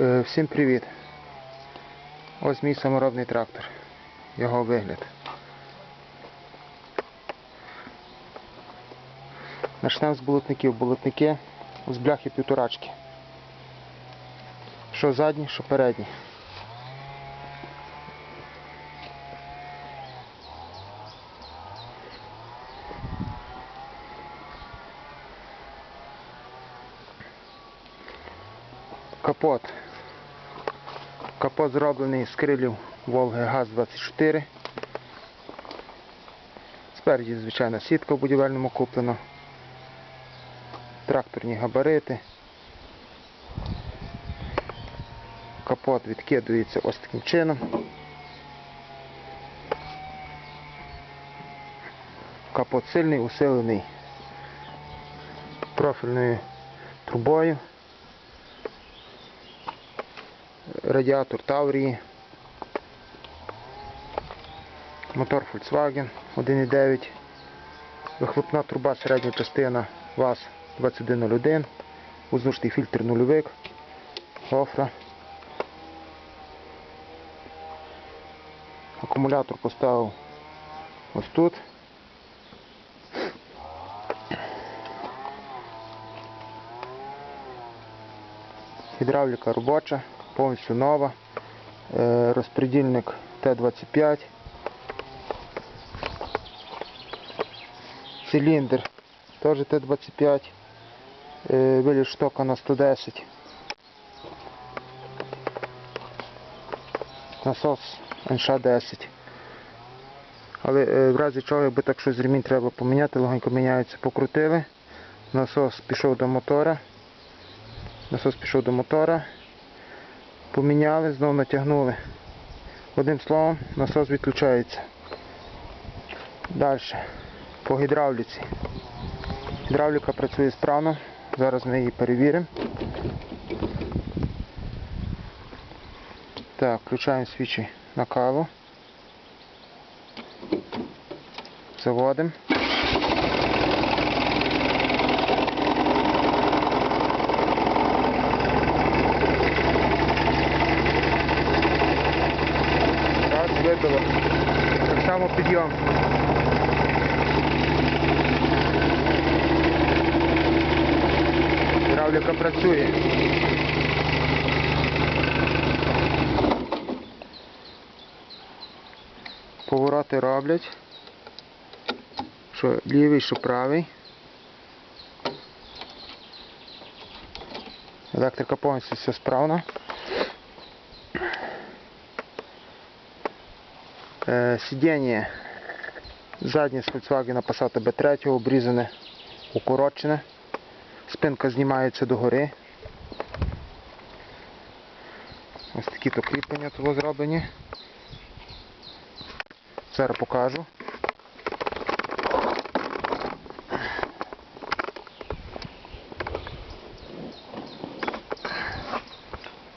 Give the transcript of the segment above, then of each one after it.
Е, Всім привіт! Ось мій саморобний трактор. Його вигляд. Начнемо з болотників. Болотники з бляхи півторачки. Що задні, що передні. Капот. Капот зроблений з крилів Волги ГАЗ-24. Спереді, звичайно, сітка в будівельному куплена. Тракторні габарити. Капот відкидується ось таким чином. Капот сильний, усилений профільною трубою. Радіатор Таврії, мотор Volkswagen 1.9, вихлопна труба середня частина ВАЗ 2101, воздушний фільтр нульовик, гофра. Акумулятор поставив ось тут. Гідравліка робоча, повністю нова. Е, Розпредільник Т-25. Циліндр теж Т-25. Е, Виліз штока на 110. Насос НШ-10. Але е, в разі чого, якби так щось ремінь треба поміняти, легенько міняється, покрутили. Насос пішов до мотора. Насос пішов до мотора. Поміняли, знову натягнули. Одним словом, насос відключається. Далі. По гідравліці. Гідравліка працює справно. Зараз ми її перевіримо. Так, включаємо свічі накалу. Заводимо. Вибило. Так само підйом. Гідравліка працює. Повороти роблять. Що лівий, що правий. Електрика повністю все справна. Е, Сидіння заднє з Volkswagen Passat B3 обрізане, укорочене. Спинка знімається догори. Ось такі то кріплення того зроблені. Зараз покажу.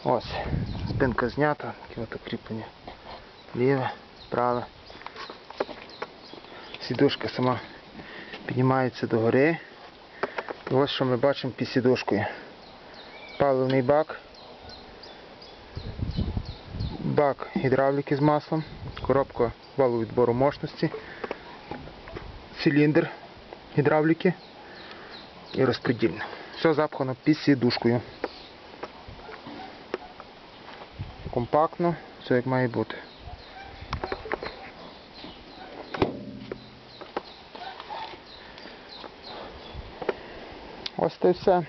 Ось, спинка знята, таке кріплення. Ліве, праве. Сідушка сама піднімається догори. І ось що ми бачимо під сідушкою. Паливний бак. Бак гідравліки з маслом, коробка валу відбору мощності, циліндр гідравліки і розпредільне. Все запхано під сідушкою. Компактно, все як має бути. Ось це все.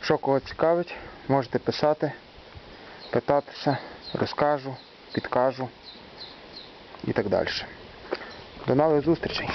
Що кого цікавить, можете писати, питатися, розкажу, підкажу і так далі. До нових зустрічей!